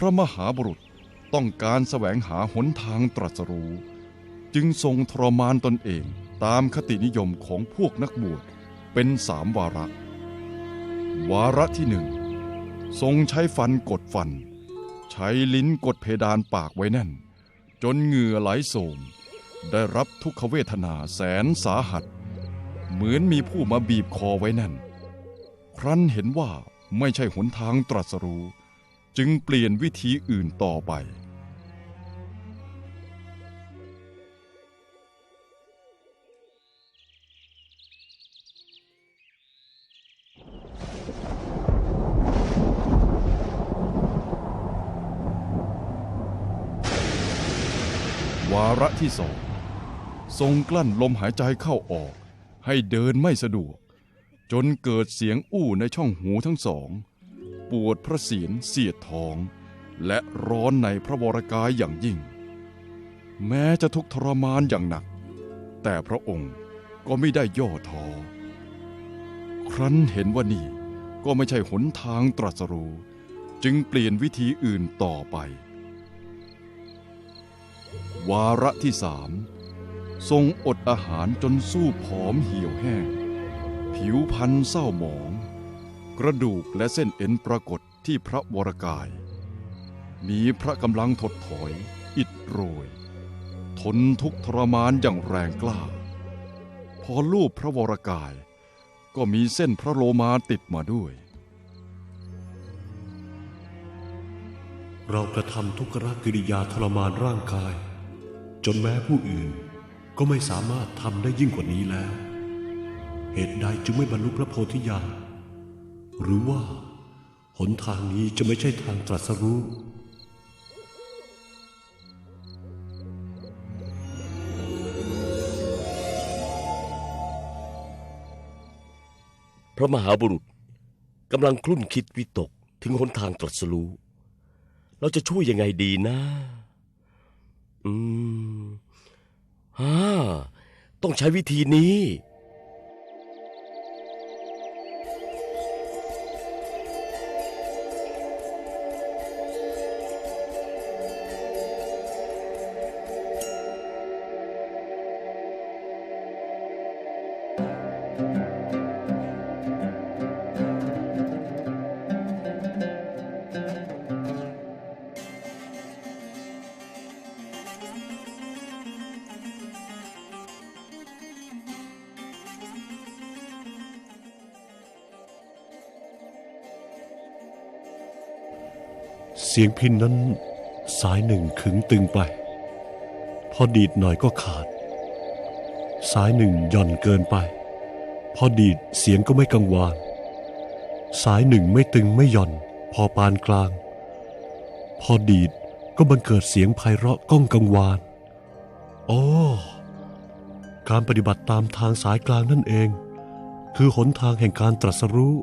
พระมหาบุรุษต้องการแสวงหาหนทางตรัสรู้ จึงทรงทรมานตนเองตามคตินิยมของพวกนักบวชเป็นสามวาระ วาระที่หนึ่งทรงใช้ฟันกดฟัน ใช้ลิ้นกดเพดานปากไว้แน่น จนเหงื่อไหลโสม ได้รับทุกขเวทนาแสนสาหัส เหมือนมีผู้มาบีบคอไว้แน่น ครั้นเห็นว่าไม่ใช่หนทางตรัสรู้ จึงเปลี่ยนวิธีอื่นต่อไป วาระที่สองทรงกลั้นลมหายใจเข้าออก ให้เดินไม่สะดวก จนเกิดเสียงอู้ในช่องหูทั้งสอง ปวดพระเศียรเสียดท้อง และร้อนในพระวรกายอย่างยิ่ง แม้จะทุกข์ทรมานอย่างหนัก แต่พระองค์ก็ไม่ได้ย่อท้อครั้นเห็นว่านี่ก็ไม่ใช่หนทางตรัสรู้จึงเปลี่ยนวิธีอื่นต่อไป วาระที่สามทรงอดอาหารจนสู้ผอมเหี่ยวแห้ง ผิวพรรณเศร้าหมอง กระดูกและเส้นเอ็นปรากฏที่พระวรกาย มีพระกำลังถดถอย อิดโรย ทนทุกทรมานอย่างแรงกล้า พอลูบพระวรกาย ก็มีเส้นพระโลมาติดมาด้วย เรากระทำทุกขกิริยาทรมานร่างกาย จนแม้ผู้อื่นก็ไม่สามารถทำได้ยิ่งกว่านี้แล้ว เหตุใดจึงไม่บรรลุพระโพธิญาณ หรือว่า หนทางนี้จะไม่ใช่ทางตรัสรู้ พระมหาบุรุษกำลังคลุ่นคิดวิตกถึงหนทางตรัสรู้ เราจะช่วยยังไงดีนะ อืมฮ่าต้องใช้วิธีนี้ เสียงพินนั้นสายหนึ่งขึงตึงไป พอดีดหน่อยก็ขาด สายหนึ่งหย่อนเกินไป พอดีดเสียงก็ไม่กังวาน สายหนึ่งไม่ตึงไม่หย่อน พอปานกลาง พอดีดก็บังเกิดเสียงไพเราะก้องกังวานโอ้การปฏิบัติตามทางสายกลางนั่นเอง คือหนทางแห่งการตรัสรู้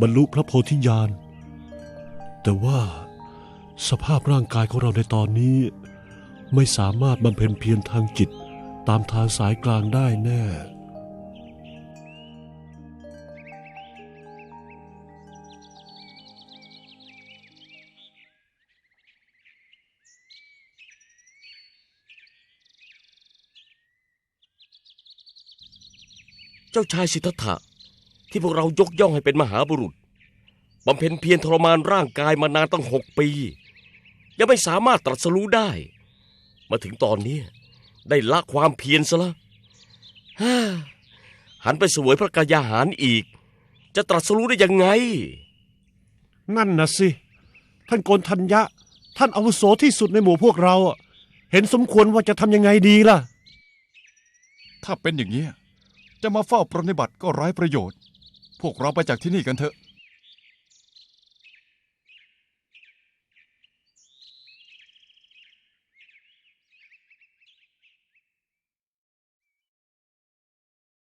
บรรลุพระโพธิญาณ แต่ว่า สภาพร่างกายของเราในตอนนี้ ไม่สามารถบำเพ็ญเพียรทางจิตตามทางสายกลางได้แน่ เจ้าชายสิทธัตถะที่พวกเรายกย่องให้เป็นมหาบุรุษบำเพ็ญเพียรทรมานร่างกายมานานตั้งหกปี ยังไม่สามารถตรัสรู้ได้ มาถึงตอนนี้ได้ละความเพียรซะละฮ่าหันไปเสวยพระกายาหารอีก จะตรัสรู้ได้ยังไง นั่นนะสิ ท่านโกนทัญญะ ท่านอาวุโสที่สุดในหมู่พวกเราอะเห็นสมควรว่าจะทำยังไงดีล่ะ ถ้าเป็นอย่างนี้ยจะมาเฝ้าปรนนิบัติก็ไร้ประโยชน์ พวกเราไปจากที่นี่กันเถอะ